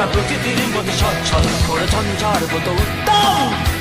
নির্ভয় মোরা প্রকৃতির মতো সচ্ছল করে ঝঞ্ঝার মতো উত্তম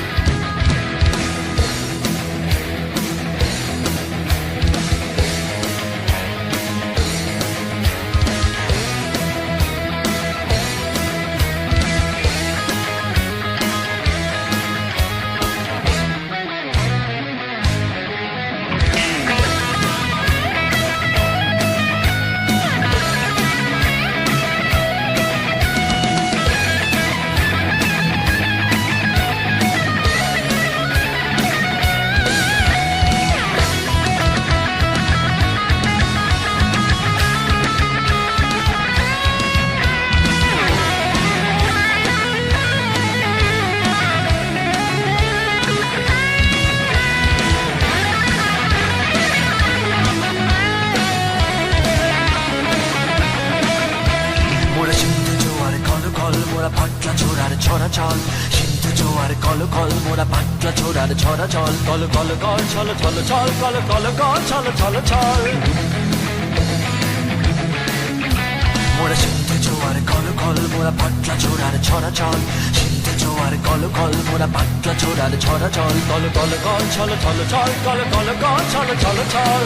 ছোড়ার ছড়া চল সিন্ধু জোয়ার কল কল, মোরা পাটলা ছোড়ার ছড়া চল কল কল কল, ছল ছল ছল, কল কল কল, ছল ছল ছল। মোরা সিন্ধু জোয়ার কল কল, মোরা পাটলা ছোড়ার ছড়া চল সিন্ধু জোয়ার কল কল, মোরা পাটলা ছোড়ার ছড়া চল কল কল কল, ছল ছল ছল, কল কল কল, ছল ছল ছল।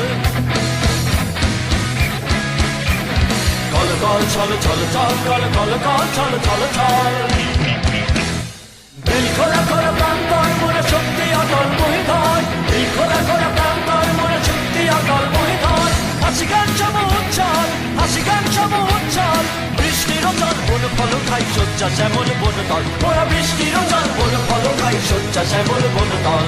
কল ছল ছল ছল কল কল কল ছল ছল ছল দিল খোলা খোলা প্রান্তর মনে শক্তি অটল মহিধর দিল খোলা খোলা প্রান্তর মনে শক্তি অটল মহিধর হাসি গান সম উচ্ছল হাসি গান সম উচ্ছল বৃষ্টির জল বন ফল খাই শয্যা শ্যামল বন তল ওরা বৃষ্টির জল বন ফল খাই শয্যা শ্যামল বন তল